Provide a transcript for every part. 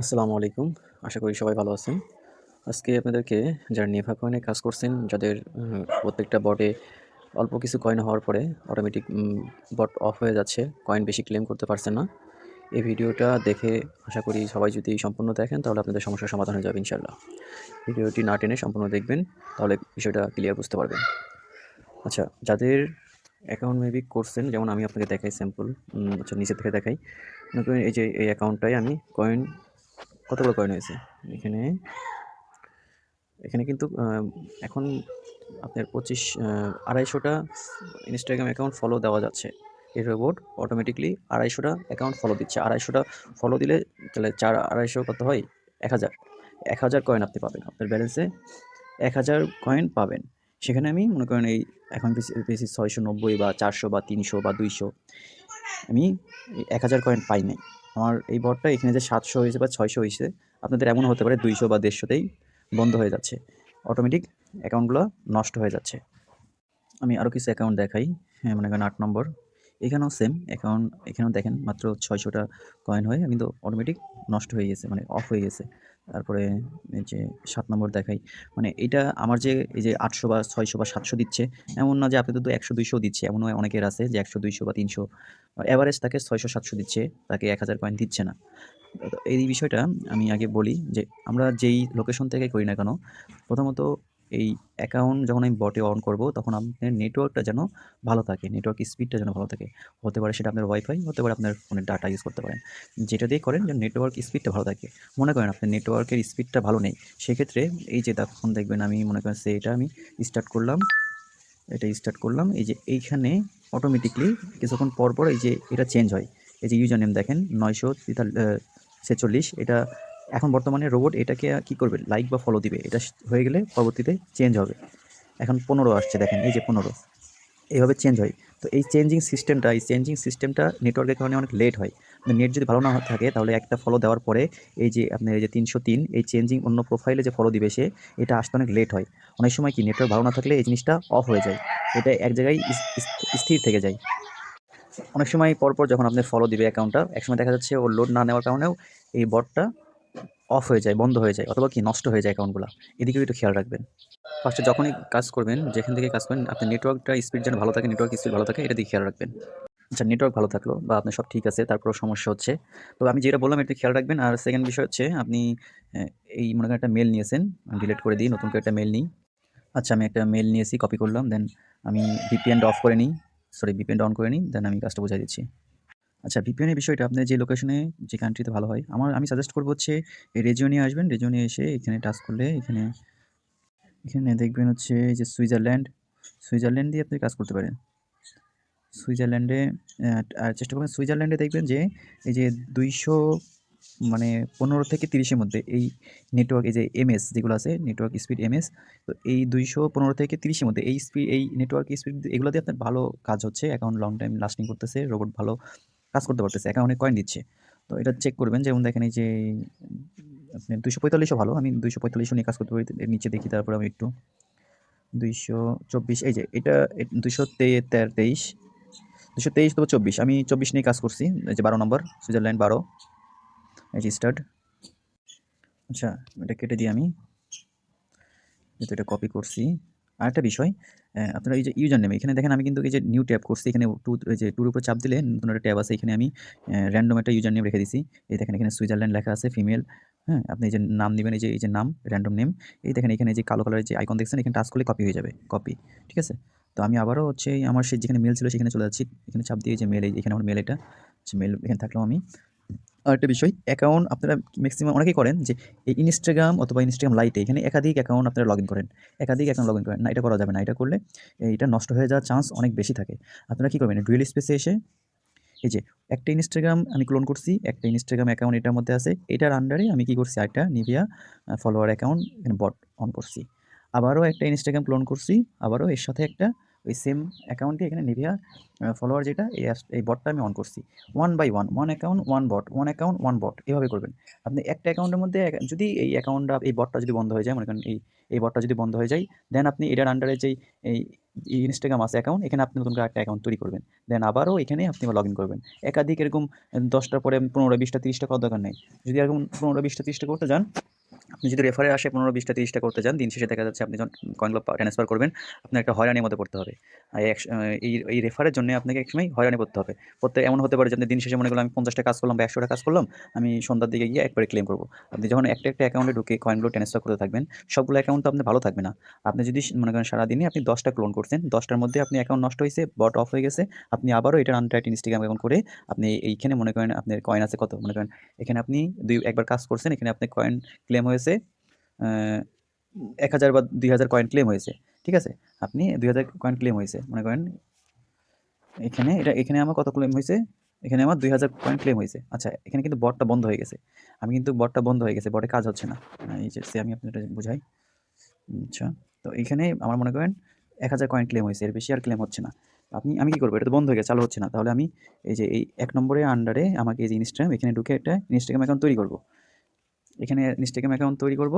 আসসালামু আলাইকুম। আশা করি সবাই ভালো আছেন। আজকে আপনাদেরকে যারা নেভা কয়েনে কাজ করছেন, যাদের প্রত্যেকটা বটে অল্প কিছু কয়েন হওয়ার পরে অটোমেটিক বট অফ হয়ে যাচ্ছে কয়েন বেশি ক্লেম করতে পারছেন না। এই ভিডিওটা দেখে আশা করি সবাই যদি সম্পূর্ণ দেখেন, তাহলে আপনাদের সমস্যার সমাধান হয়ে যাবে ইনশাল্লাহ ভিডিওটি না টেনে সম্পূর্ণ দেখবেন, তাহলে বিষয়টা ক্লিয়ার বুঝতে পারবেন। আচ্ছা যাদের অ্যাকাউন্ট মেবি করছেন, যেমন আমি আপনাকে দেখাই স্যাম্পল আচ্ছা নিচে থেকে দেখাই। করেন এই যে, এই অ্যাকাউন্টটাই আমি কয়েন কতগুলো কয়েন হয়েছে? এখানে এখানে কিন্তু এখন আপনার পঁচিশ আড়াইশোটা ইনস্টাগ্রাম অ্যাকাউন্ট ফলো দেওয়া যাচ্ছে। এই রোবট অটোমেটিকলি আড়াইশোটা অ্যাকাউন্ট ফলো দিচ্ছে। আড়াইশোটা ফলো দিলে তাহলে চার, আড়াইশো কত হয়? এক হাজার। এক হাজার কয়েন আপনি পাবেন। আপনার ব্যালেন্সে এক হাজার কয়েন পাবেন। সেখানে আমি মনে করেন এই এখন বেশি ছয়শো নব্বই বা চারশো বা তিনশো বা দুইশো। আমি এক হাজার কয়েন পাই নাই। আমার এই বটটা এখানে যে সাতশো হয়েছে বা ছয়শো হয়েছে, আপনাদের এমন হতে পারে দুইশো বা দেড়শোতেই বন্ধ হয়ে যাচ্ছে। অটোমেটিক অ্যাকাউন্টগুলো নষ্ট হয়ে যাচ্ছে। আমি আরও কিছু অ্যাকাউন্ট দেখাই হ্যাঁ মনে করেন আট নম্বর। এখানেও সেম অ্যাকাউন্ট এখানেও দেখেন মাত্র ছয়শোটা কয়েন হয়ে কিন্তু অটোমেটিক নষ্ট হয়ে গেছে মানে অফ হয়ে গেছে। তারপরে যে সাত নম্বর দেখাই মানে এটা আমার যে, এই যে আটশো বা ছয়শো বা সাতশো দিচ্ছে, এমন না যে আপনাদের তো একশো, দুইশো দিচ্ছে, এমন অনেকের আছে যে একশো, দুইশো বা তিনশো। অ্যাভারেজ তাকে ছয়শো, সাতশো দিচ্ছে, তাকে এক হাজার কয়েন দিচ্ছে না। এই বিষয়টা আমি আগে বলি যে আমরা যেই লোকেশন থেকে করি না কেন, প্রথমত এই অ্যাকাউন্ট যখন আমি বটে অন করব, তখন আপনার নেটওয়ার্কটা যেন ভালো থাকে নেটওয়ার্ক স্পিডটা যেন ভালো থাকে। হতে পারে সেটা আপনার ওয়াইফাই হতে পারে আপনার ফোনে ডাটা ইউজ করতে পারেন। যেটা দিয়ে করেন যেন নেটওয়ার্ক স্পিডটা ভালো থাকে। মনে করেন আপনার নেটওয়ার্কের স্পিডটা ভালো নেই, সেক্ষেত্রে এই যে তখন দেখবেন আমি মনে করেন সে এটা আমি স্টার্ট করলাম, এটা স্টার্ট করলাম, এই যে এইখানে অটোমেটিকলি কিছুক্ষণ পর পর এই যে এটা চেঞ্জ হয়। এই যে ইউজার নেম দেখেন, নয়শো ছেচল্লিশ, এটা এখন বর্তমানে রোবট এটাকে কি করবে? লাইক বা ফলো দিবে। এটা হয়ে গেলে পরবর্তীতে চেঞ্জ হবে। এখন পনেরো আসছে, দেখেন, এই যে পনেরো। এইভাবে চেঞ্জ হয়। তো এই চেঞ্জিং সিস্টেমটা এই চেঞ্জিং সিস্টেমটা নেটওয়ার্কের কারণে অনেক লেট হয়। নেট যদি ভালো না থাকে, তাহলে একটা ফলো দেওয়ার পরে এই যে আপনার এই যে তিনশো তিন, এই চেঞ্জিং অন্য প্রোফাইলে যে ফলো দিবে সে, এটা আসতে অনেক লেট হয়। অনেক সময় কি নেটওয়ার্ক ভালো না থাকলে এই জিনিসটা অফ হয়ে যায়। এটা এক জায়গায় স্থির থেকে যায়। অনেক সময় পরপর যখন আপনি ফলো দিবে অ্যাকাউন্টটা একসময় দেখা যাচ্ছে ওর লোড না নেওয়ার কারণেও এই বটটা অফ হয়ে যায়, বন্ধ হয়ে যায়, অথবা কি নষ্ট হয়ে যায় অ্যাকাউন্টগুলো এদিকেও একটু খেয়াল রাখবেন। ফার্স্টে যখনই কাজ করবেন, যেখান থেকে কাজ করেন আপনার নেটওয়ার্কটা স্পিড যেন ভালো থাকে নেটওয়ার্ক স্পিড ভালো থাকে, এটা দিকে খেয়াল রাখবেন। আচ্ছা নেটওয়ার্ক ভালো থাকল বা আপনার সব ঠিক আছে, তারপরেও সমস্যা হচ্ছে। তো আমি যেটা বললাম, একটু খেয়াল রাখবেন। আর সেকেন্ড বিষয় হচ্ছে, আপনি এই মনে করেন একটা মেল নিয়েছেন ডিলিট করে দিই, নতুন করে একটা মেল নিই। আচ্ছা আমি একটা মেল নিয়েছি কপি করলাম দেন আমি ভিপিএনটা অফ করে নিই সরি ভিপিএনটা অন করে নিই দেন আমি কাজটা বোঝাই দিচ্ছি। আচ্ছা ভিপিএনের বিষয়টা আপনি যে লোকেশনে যে কান্ট্রিতে ভালো হয়, আমার, আমি সাজেস্ট করব হচ্ছে রেজিওনে আসবেন রেজিওনে এসে এখানে টাচ করলে এখানে এখানে দেখবেন হচ্ছে যে সুইজারল্যান্ড সুইজারল্যান্ড দিয়ে আপনি কাজ করতে পারেন। সুইজারল্যান্ডে আর চেষ্টা করবেন, সুইজারল্যান্ডে দেখবেন যে এই যে দুইশো মানে পনেরো থেকে তিরিশের মধ্যে এই নেটওয়ার্ক এই যে এমএস যেগুলো আছে নেটওয়ার্ক স্পিড এমএস তো এই দুইশো পনেরো থেকে তিরিশের মধ্যে এই স্পিড এই নেটওয়ার্ক স্পিড এগুলো দিয়ে আপনার ভালো কাজ হচ্ছে অ্যাকাউন্ট লং টাইম লাস্টিং করতেছে রোবট ভালো কাজ করতে পারতেছে, একা অনেক কয়েন দিচ্ছে। তো এটা চেক করবেন যেমন দেখেন এই যে আপনি দুশো পঁয়তাল্লিশও ভালো, আমি দুইশো পঁয়তাল্লিশও নিয়ে কাজ করতে পারি, এর নিচে দেখি তারপর আমি একটু। দুইশো চব্বিশ, এই যে এটা দুশো তেইশ দুশো তেইশ তো চব্বিশ, আমি চব্বিশ নিয়ে কাজ করছি, এই যে বারো নম্বর, সুইজারল্যান্ড বারো, এই যে স্টার্ট আচ্ছা এটা কেটে দিই আমি, যেহেতু এটা কপি করছি। আর একটা বিষয় আপনারা এই যে ইউজার নেম এখানে দেখেন আমি কিন্তু এই যে নিউ ট্যাব করছি। এখানে টু যে টুর উপর চাপ দিলে নতুন একটা ট্যাব আছে। এখানে আমি র্যান্ডম একটা ইউজার নেম রেখে দিছি। এই দেখেন এখানে সুইজারল্যান্ড লেখা আছে ফিমেল হ্যাঁ আপনি যে নাম নেবেন এই যে এই যে নাম র্যান্ডম নেম এই দেখেন এখানে যে কালো কালারের যে আইকন দেখছেন, এখানে টাচ করলে কপি হয়ে যাবে কপি ঠিক আছে? তো আমি আবারও হচ্ছে, আমার সে যেখানে মেল ছিল, সেখানে চলে যাচ্ছি। এখানে চাপ দিয়ে যে মেল এখানে আমার মেল এটা মেল এখানে থাকলাম আমি। আরেকটা বিষয় অ্যাকাউন্ট আপনারা ম্যাক্সিমাম অনেকেই করেন যে এই ইনস্টাগ্রাম অথবা ইনস্টাগ্রাম লাইটে এখানে একাধিক অ্যাকাউন্ট আপনারা লগ ইন করেন। একাধিক অ্যাকাউন্ট লগ ইন করেন। না, এটা করা যাবে না, এটা করলে এটা নষ্ট হয়ে যাওয়ার চান্স অনেক বেশি থাকে। আপনারা কী করবেন ডুয়েল স্পেসে এসে এই যে একটা ইনস্টাগ্রাম আমি ক্লোন করছি, একটা ইনস্টাগ্রাম অ্যাকাউন্ট এটার মধ্যে আছে, এটার আন্ডারে আমি কী করছি একটা নিভিয়া ফলোয়ার অ্যাকাউন্ট এখানে বট অন করছি। আবারও একটা ইনস্টাগ্রাম ক্লোন করছি, আবারও এর সাথে একটা ওই সেম অ্যাকাউন্টে এখানে নিভিয়া ফলোয়ার যেটা, এই এই বটটা আমি অন করছি। One by one one account one bot one account one bot এভাবে করবেন। আপনি একটা অ্যাকাউন্টের মধ্যে যদি এই অ্যাকাউন্টটা এই বটটা যদি বন্ধ হয়ে যায়, মনে করেন এই এই বটটা যদি বন্ধ হয়ে যায় দেন আপনি এটার আন্ডারে যেই, এই ইনস্টাগ্রাম আছে অ্যাকাউন্ট এখানে আপনি নতুন করে একটা অ্যাকাউন্ট তৈরি করবেন। দেন আবারও এখানে আপনি লগ ইন করবেন। একাধিক এরকম, দশটার পরে পনেরো বিশটা, তিরিশটা করার দরকার নেই। যদি এরকম পনেরো বিশটা, তিরিশটা করতে যান আপনি যদি রেফারে আসে পনেরো, বিশটা, তিরিশটা করতে যান, দিন শেষে দেখা যাচ্ছে আপনি যখন কয়েনগুলো ট্রান্সফার করবেন, আপনার একটা হয়রানির মধ্যে পড়তে হবে। এই এই রেফারের জন্য আপনাকে একসময় হয়রানি পড়তে হবে। প্রত্যেক এমন হতে পারে যে দিন শেষে মনে করলাম আমি পঞ্চাশটা কাজ করলাম বা একশোটা কাজ করলাম, আমি সন্ধ্যার দিকে গিয়ে একবারে ক্লেম করব। আপনি যখন একটা একটা অ্যাকাউন্টে ঢুকে কয়েনগুলো ট্রান্সফার করতে থাকবেন, সবগুলো অ্যাকাউন্ট তো আপনি ভালো থাকবে না। আপনি যদি মনে করেন সারাদিনে আপনি দশটা ক্লোন করছেন, দশটার মধ্যে আপনি অ্যাকাউন্ট নষ্ট হয়েছে বট অফ হয়ে গেছে, আপনি আবারও এটার আনটাইট ইনস্টাগ্রাম অ্যাকাউন্ট করে আপনি এইখানে মনে করেন আপনার কয়েন আছে কত? মনে করেন এখানে আপনি দুই, একবার কাজ করছেন, এখানে আপনি কয়েন ক্লেম হয়েছে এক হাজার বা দুই হাজার কয়েন ক্লেম হয়েছে, ঠিক আছে? আপনি দুই হাজার কয়েন ক্লেম হয়েছে, মনে করেন এখানে, এটা এখানে আমার কত ক্লেম হয়েছে? এখানে আমার দুই হাজার কয়েন ক্লেম হয়েছে। আচ্ছা এখানে কিন্তু বটটা বন্ধ হয়ে গেছে। আমি কিন্তু বটটা বন্ধ হয়ে গেছে বটে কাজ হচ্ছে না। এই যে আমি আপনাদের বুঝাই। আচ্ছা তো এইখানে আমার মনে করেন এক হাজার কয়েন ক্লেম হয়েছে, এর বেশি আর ক্লেম হচ্ছে না। আপনি, আমি কি করব? এটা তো বন্ধ হয়ে গেছে, চালু হচ্ছে না। তাহলে আমি এই যে, এই এক নম্বরে আন্ডারে আমাকে এই যে ইনস্টাগ্রাম এখানে ঢুকে একটা ইনস্টাগ্রাম অ্যাকাউন্ট তৈরি করব। এখানে ইনস্টাগ্রাম অ্যাকাউন্ট তৈরি করব।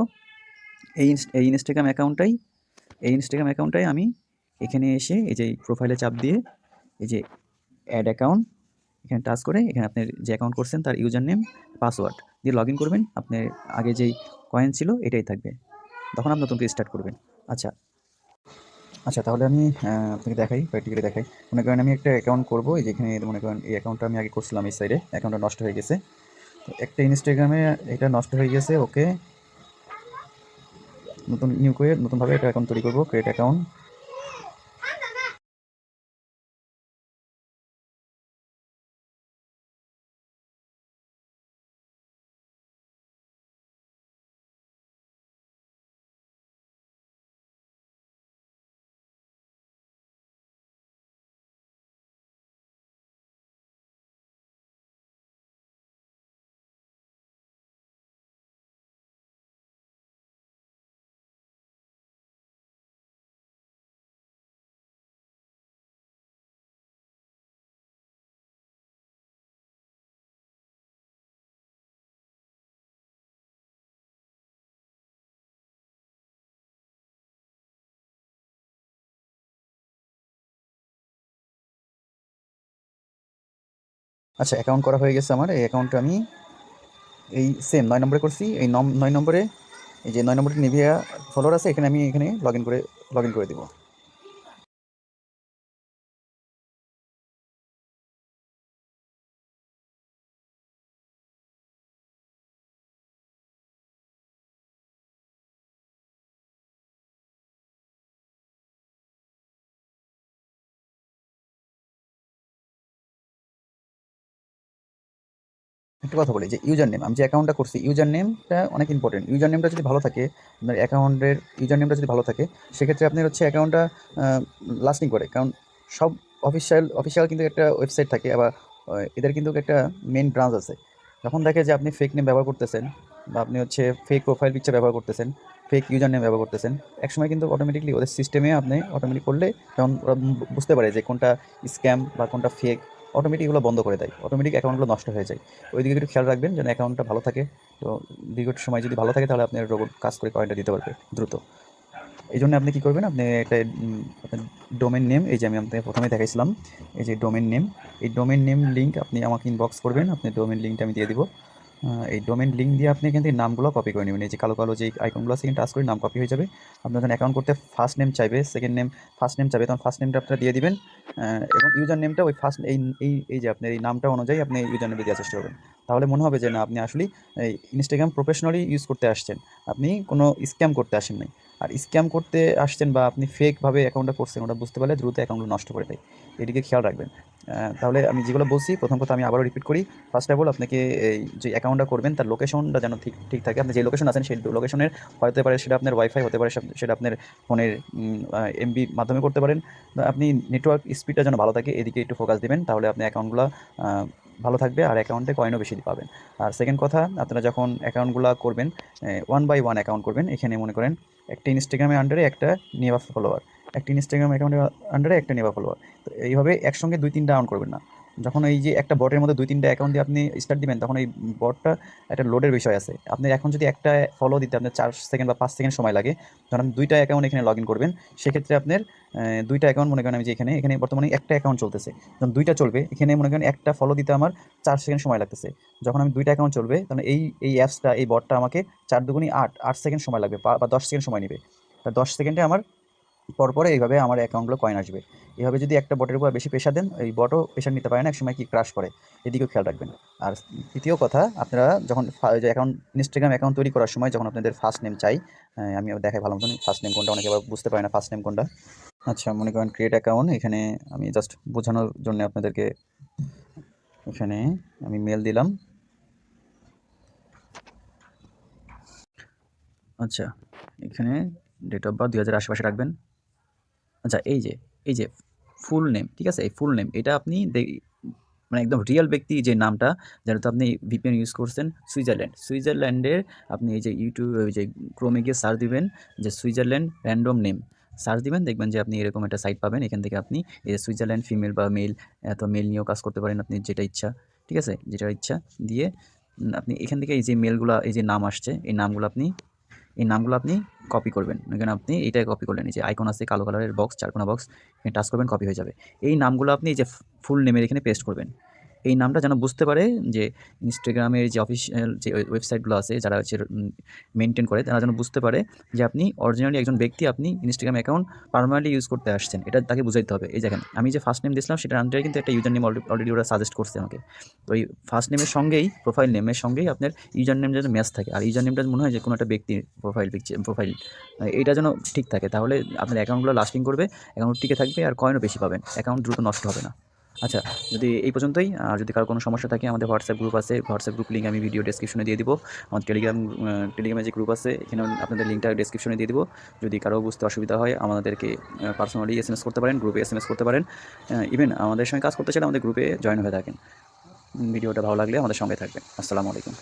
এই এই ইনস্টাগ্রাম অ্যাকাউন্টটাই এই ইনস্টাগ্রাম অ্যাকাউন্টটাই আমি এখানে এসে এই যে প্রোফাইলে চাপ দিয়ে এই যে অ্যাড অ্যাকাউন্ট এখানে টাচ করে এখানে আপনি যে অ্যাকাউন্ট করছেন তার ইউজার নেম পাসওয়ার্ড দিয়ে লগ ইন করবেন। আপনার আগে যেই কয়েন ছিল এটাই থাকবে। তখন আপনি নতুন করে স্টার্ট করবেন। আচ্ছা। আচ্ছা তাহলে আমি আপনাকে দেখাই প্র্যাকটিক্যালি দেখাই। মনে করেন আমি একটা অ্যাকাউন্ট করব, এই যেখানে মনে করেন এই অ্যাকাউন্টটা আমি আগে করছিলাম এই সাইডে অ্যাকাউন্টটা নষ্ট হয়ে গেছে। একটা ইনস্টাগ্রামে এটা নষ্ট হয়ে গেছে, ওকে। নতুন নিউ করে নতুনভাবে একটা অ্যাকাউন্ট তৈরি করব ক্রিয়েট অ্যাকাউন্ট আচ্ছা অ্যাকাউন্ট করা হয়ে গেছে আমার। এই অ্যাকাউন্টটা আমি এই সেম নয় নম্বরে করছি। এই নয় নম্বরে, এই যে নয় নম্বরটি নিভিয়া ফলোয়ার আছে, এখানে আমি এখানে লগ ইন করে লগ ইন করে দেবো। একটা কথা বলি যে ইউজার নেম আমি যে অ্যাকাউন্টটা করছি ইউজার নেমটা অনেক ইম্পর্টেন্ট ইউজার নেমটা যদি ভালো থাকে, আপনার অ্যাকাউন্টের ইউজার নেমটা যদি ভালো থাকে, সেক্ষেত্রে আপনার হচ্ছে অ্যাকাউন্টটা লাস্টিং করে। কারণ সব অফিসিয়াল অফিসিয়াল কিন্তু একটা ওয়েবসাইট থাকে, আবার এদের কিন্তু একটা মেন ব্রাঞ্চ আছে। যখন দেখে যে আপনি ফেক নেম ব্যবহার করতেছেন, বা আপনি হচ্ছে ফেক প্রোফাইল পিকচার ব্যবহার করতেছেন ফেক ইউজার নেম ব্যবহার করতেছেন, একসময় কিন্তু অটোমেটিকলি ওদের সিস্টেমে আপনি অটোমেটিক করলে তখন ওরা বুঝতে পারে যে কোনটা স্ক্যাম বা কোনটা ফেক অটোমেটিক এগুলো বন্ধ করে দেয়। অটোমেটিক অ্যাকাউন্টগুলো নষ্ট হয়ে যায়। ওই দিকে একটু খেয়াল রাখবেন যেন অ্যাকাউন্টটা ভালো থাকে। তো দীর্ঘ সময় যদি ভালো থাকে তাহলে আপনার রোবট কাজ করে কয়েনটা দিতে পারবে দ্রুত। এই জন্য আপনি কী করবেন? আপনি একটা ডোমেন নেম এই যে আমি আপনাকে প্রথমে দেখাইছিলাম, এই যে ডোমেন নেম এই ডোমেন নেম লিঙ্ক আপনি আমাকে ইনবক্স করবেন। আপনি ডোমেন লিঙ্কটা আমি দিয়ে দিব। এই ডোমেন লিঙ্ক দিয়ে আপনি এখান থেকে নামগুলো কপি করে নেবেন। এই যে কালো কালো যে আইকনগুলো আছে এখানে টাচ করে নাম কপি হয়ে যাবে। আপনার যখন অ্যাকাউন্ট করতে ফার্স্ট নেম চাইবে সেকেন্ড নেম ফার্স্ট নেম চাইবে, তখন ফার্স্ট নেমটা আপনারা দিয়ে দিবেন। এবং ইউজার নেমটা ওই ফার্স্ট এই এই এই যে আপনার এই নামটা অনুযায়ী আপনি ইউজার নেমে দেওয়ার চেষ্টা করবেন। তাহলে মনে হবে যে না, আপনি আসলে এই ইনস্টাগ্রাম প্রফেশনালি ইউজ করতে আসছেন। আপনি কোনো স্ক্যাম করতে আসেন নাই। আর স্ক্যাম করতে আসছেন বা আপনি ফেকভাবে অ্যাকাউন্টটা করছেন, ওটা বুঝতে পারলে দ্রুত অ্যাকাউন্টগুলো নষ্ট করে দেয়। এদিকে খেয়াল রাখবেন। তাহলে আমি যেগুলো বলছি, প্রথম কথা আমি আবারও রিপিট করি। ফার্স্ট অফ অল আপনাকে এই যে অ্যাকাউন্টটা করবেন, তার লোকেশনটা যেন ঠিক ঠিক থাকে। আপনি যে লোকেশন আছেন, সেই লোকেশনের হতে পারে, সেটা আপনার ওয়াইফাই হতে পারে, সেটা- আপনার ফোনের এমবি মাধ্যমে করতে পারেন। আপনি নেটওয়ার্ক স্পিডটা যেন ভালো থাকে, এদিকে একটু ফোকাস দেবেন, তাহলে আপনি অ্যাকাউন্টগুলো ভালো থাকবে আর অ্যাকাউন্টে কয়েনও বেশি পাবেন। আর সেকেন্ড কথা, আপনারা যখন অ্যাকাউন্টগুলো করবেন ওয়ান বাই ওয়ান অ্যাকাউন্ট করবেন, এখানে মনে করেন, একটা ইনস্টাগ্রামের আন্ডারে একটা নিয়ে ফলোয়ার একটা ইনস্টাগ্রাম অ্যাকাউন্টের আন্ডারে একটা নেবা ফলোয়ার তো এইভাবে একসঙ্গে দুই তিনটা অন করবেন না। যখন এই যে একটা বটের মধ্যে দুই তিনটা অ্যাকাউন্ট দিয়ে আপনি স্টার্ট দিবেন, তখন এই বটটা একটা লোডের বিষয় আছে। আপনি এখন যদি একটা ফলো দিতে আপনার চার সেকেন্ড বা পাঁচ সেকেন্ড সময় লাগে যখন আপনি দুইটা অ্যাকাউন্ট এখানে লগ ইন করবেন, সেক্ষেত্রে আপনার দুইটা অ্যাকাউন্ট মনে করেন আমি যে এখানে এখানে বর্তমানে একটা অ্যাকাউন্ট চলতেছে। যখন দুইটা চলবে, এখানে মনে করেন একটা ফলো দিতে আমার চার সেকেন্ড সময় লাগতেছে। যখন আমি দুইটা অ্যাকাউন্ট চলবে, তখন এই এই অ্যাপসটা এই বটটা আমাকে চার দুগুণি আট আট সেকেন্ড সময় লাগবে, বা দশ সেকেন্ড সময় নেবে। তা দশ সেকেন্ডে আমার পরপরে এইভাবে আমার অ্যাকাউন্টগুলো কয়েন আসবে। এভাবে যদি একটা বটের উপর বেশি প্রেশার দেন এই বটও প্রেশার নিতে পারে না, একসময় কি ক্রাশ করে? এদিকেও খেয়াল রাখবেন। আর তৃতীয় কথা, আপনারা যখন অ্যাকাউন্ট ইনস্টাগ্রাম অ্যাকাউন্ট তৈরি করার সময় যখন আপনাদের ফার্স্ট নেম চাই আমি দেখাই ভালো মতন ফার্স্ট নেম কোনটা অনেকে আবার বুঝতে পারে না ফার্স্ট নেম কোনটা। আচ্ছা মনে করেন ক্রিয়েট অ্যাকাউন্ট এখানে আমি জাস্ট বোঝানোর জন্য আপনাদেরকে এখানে আমি মেল দিলাম। আচ্ছা এখানে ডেট অফ বার্থ দুই হাজার আশেপাশে রাখবেন। আচ্ছা এই যে এই যে ফুল নেম ঠিক আছে? এই ফুল নেম এটা আপনি মানে একদম রিয়েল ব্যক্তি যে নামটা, যেটা তো আপনি ভিপিএন ইউজ করছেন, সুইজারল্যান্ড। সুইজারল্যান্ডের আপনি এই যে ইউটিউব ওই যে ক্রোমে গিয়ে সার্চ দিবেন যে সুইজারল্যান্ড র্যান্ডম নেম সার্চ দিবেন, দেখবেন যে আপনি এরকম একটা সাইট পাবেন, এখান থেকে আপনি এই যে সুইজারল্যান্ড ফিমেল বা মেল এত মেল নিয়েও কাজ করতে পারেন আপনি যেটা ইচ্ছা, ঠিক আছে? যেটা ইচ্ছা দিয়ে আপনি এখান থেকে এই যে মেলগুলো এই যে নাম আসছে, এই নামগুলো আপনি এই নামগুলো আপনি কপি করবেন। এখানে আপনি এইটাই কপি করলেন, এই যে আইকন আছে, কালো কালারের বক্স চারকোনা বক্স এখানে টাচ করবেন কপি হয়ে যাবে। এই নামগুলো আপনি যে ফুল নেমের এখানে পেস্ট করবেন। এই নামটা যেন বুঝতে পারে যে ইনস্টাগ্রামের যে অফিসিয়াল যে ওয়েবসাইটগুলো আছে, যারা হচ্ছে মেনটেন করে, তারা যেন বুঝতে পারে যে আপনি অরিজিনালি একজন ব্যক্তি, আপনি ইনস্টাগ্রাম অ্যাকাউন্ট পারমানেন্টলি ইউজ করতে আসছেন। এটা তাকে বুঝাইতে হবে। এই দেখেন, আমি যে ফার্স্ট নেম দিয়েছিলাম, সেটার আন্ডারে কিন্তু একটা ইউজার নেম অলরেডি ওরা সাজেস্ট করছে আমাকে। তো এই ফার্স্ট নেমের সঙ্গেই প্রোফাইল নেমের সঙ্গেই আপনার ইউজার নেম যেন ম্যাচ থাকে। আর ইউজার নেমটা মনে হয় যে কোনো একটা ব্যক্তির প্রোফাইল পিকচার প্রোফাইল এটা যেন ঠিক থাকে। তাহলে আপনার অ্যাকাউন্টগুলো লাস্টিং করবে অ্যাকাউন্ট টিকে থাকবে আর কয়েনও বেশি পাবেন। অ্যাকাউন্ট দ্রুত নষ্ট হবে না। আচ্ছা যদি এই পর্যন্তই, আর যদি কারও কোনো সমস্যা থাকে আমাদের হোয়াটসঅ্যাপ গ্রুপ আছে, হোয়াটসঅ্যাপ গ্রুপ লিঙ্ক আমি ভিডিও ডেসক্রিপশনে দিয়ে দিব। আমার টেলিগ্রাম টেলিগ্রামে যে গ্রুপ আছে, এখানে আপনাদের লিঙ্কটা ডেসক্রিপশনে দিয়ে দিব। যদি কারও বুঝতে অসুবিধা হয়, আমাদেরকে পার্সোনালি এস এম এস করতে পারেন গ্রুপে এস এম এস করতে পারেন। ইভেন আমাদের সঙ্গে কাজ করতে চাইলে আমাদের গ্রুপে জয়েন হয়ে থাকেন। ভিডিওটা ভালো লাগলে আমাদের সঙ্গে থাকবেন। আসসালামু আলাইকুম।